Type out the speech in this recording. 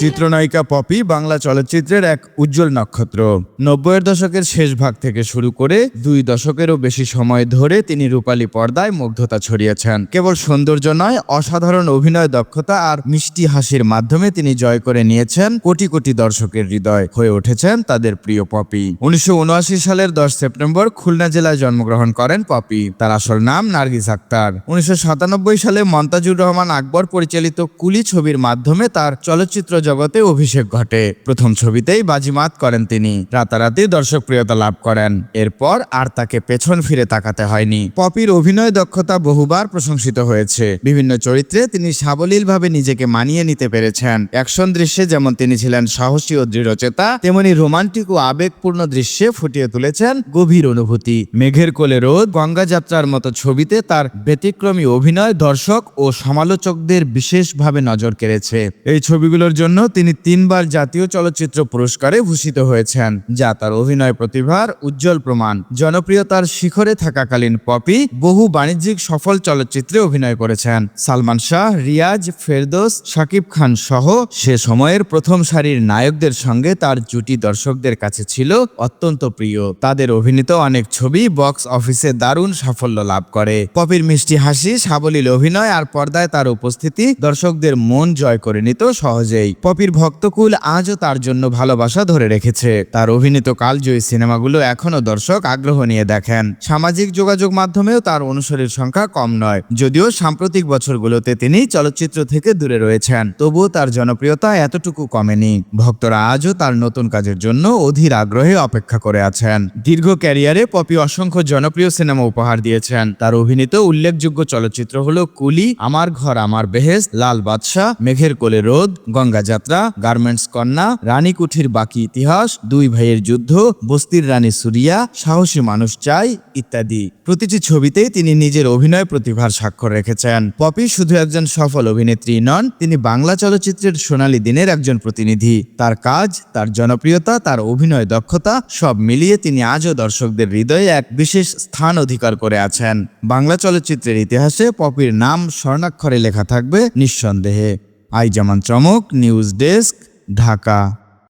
চিত্রনায়িকা পপি বাংলা চলচ্চিত্রের এক উজ্জ্বল নক্ষত্র। নব্বইয়ের দশকের শেষ ভাগ থেকে শুরু করে দুই দশকেরও বেশি সময় ধরে তিনি রূপালী পর্দায় মুগ্ধতা ছড়িয়েছেন। কেবল সৌন্দর্য নয়, অসাধারণ অভিনয় দক্ষতা আর মিষ্টি হাসির মাধ্যমে তিনি জয় করে নিয়েছেন কোটি কোটি দর্শকের হৃদয়, হয়ে উঠেছেন তাদের প্রিয় পপি। উনিশশো উনআশি সালের দশ সেপ্টেম্বর খুলনা জেলায় জন্মগ্রহণ করেন পপি। তার আসল নাম নার্গিস আক্তার। উনিশশো সাতানব্বই সালে মন্তাজুর রহমান আকবর পরিচালিত কুলি ছবির মাধ্যমে তার চলচ্চিত্র জগতে অভিষেক ঘটে। প্রথম ছবিতেই বাজিমাত করেন তিনি। রাতারাতি দর্শকপ্রিয়তা লাভ করেন। এরপর আর তাকে পেছন ফিরে তাকাতে হয়নি। পপির অভিনয় দক্ষতা বহুবার প্রশংসিত হয়েছে। বিভিন্ন চরিত্রে তিনি সাবলীলভাবে নিজেকে মানিয়ে নিতে পেরেছেন। অ্যাকশন দৃশ্যে যেমন তিনি ছিলেন সাহসী ও দৃঢ়চেতা, তেমনি রোমান্টিক ও আবেগপূর্ণ দৃশ্যে ফুটিয়ে তুলেছেন গভীর অনুভূতি। মেঘের কোলে রোদ গঙ্গা যাত্রার মতো ছবিতে তার ব্যতিক্রমী অভিনয় দর্শক ও সমালোচকদের বিশেষভাবে নজর কেড়েছে। এই ছবিগুলোর জন্য তিনি তিনবার জাতীয় চলচ্চিত্র পুরস্কারে ভূষিত হয়েছেন, যা তার অভিনয় প্রতিভার উজ্জ্বল প্রমাণ। জনপ্রিয়তার শিখরে থাকাকালীন পপি বহু বাণিজ্যিক সফল চলচ্চিত্রে অভিনয় করেছেন। সালমান শাহ, রিয়াজ, ফেরদোস, শাকিব খান সহ সে সময়ের প্রথম সারির নায়কদের সঙ্গে তার জুটি দর্শকদের কাছে ছিল অত্যন্ত প্রিয়। তাদের অভিনীত অনেক ছবি বক্স অফিসে দারুণ সাফল্য লাভ করে। পপির মিষ্টি হাসি, সাবলীল অভিনয় আর পর্দায় তার উপস্থিতি দর্শকদের মন জয় করে নিত সহজেই। পপির ভক্তকুল আজও তার জন্য ভালোবাসা ধরে রেখেছে। তার অভিনীত কালজয়ী সিনেমাগুলো এখনও দর্শক আগ্রহ নিয়ে দেখেন। সামাজিক যোগাযোগ মাধ্যমেও তার অনুসারীর সংখ্যা কম নয়, যদিও সাম্প্রতিক বছরগুলোতে তিনি চলচ্চিত্র থেকে দূরে রয়েছেন। তবুও তার জনপ্রিয়তা এতটুকু কমেনি। ভক্তরা আজও তার নতুন কাজের জন্য অধীর আগ্রহে অপেক্ষা করে আছেন। দীর্ঘ ক্যারিয়ারে পপি অসংখ্য জনপ্রিয় সিনেমা উপহার দিয়েছেন। তার অভিনীত উল্লেখযোগ্য চলচ্চিত্র হল কুলি, আমার ঘর, আমার বেহেস লাল বাদশাহ, মেঘের কোলে রোদ, গঙ্গা যাত্রা গার্মেন্টস কন্যা, রানী কুঠির বাকি ইতিহাস, দুই ভাইয়ের যুদ্ধ, বস্তির রানী সুরিয়া, সাহসী মানুষ চাই, ইত্যাদি। প্রতিটি ছবিতেই তিনি নিজের অভিনয় প্রতিভার স্বাক্ষর রেখেছেন। পপি শুধু একজন সফল অভিনেত্রী নন, তিনি বাংলা চলচ্চিত্রের সোনালী দিনের একজন প্রতিনিধি। তার কাজ, তার জনপ্রিয়তা, তার অভিনয় দক্ষতা, সব মিলিয়ে তিনি আজও দর্শকদের হৃদয়ে এক বিশেষ স্থান অধিকার করে আছেন। বাংলা চলচ্চিত্রের ইতিহাসে পপির নাম স্বর্ণাক্ষরে লেখা থাকবে নিঃসন্দেহে। আইজামান চমক নিউজ ডেস্ক ঢাকা।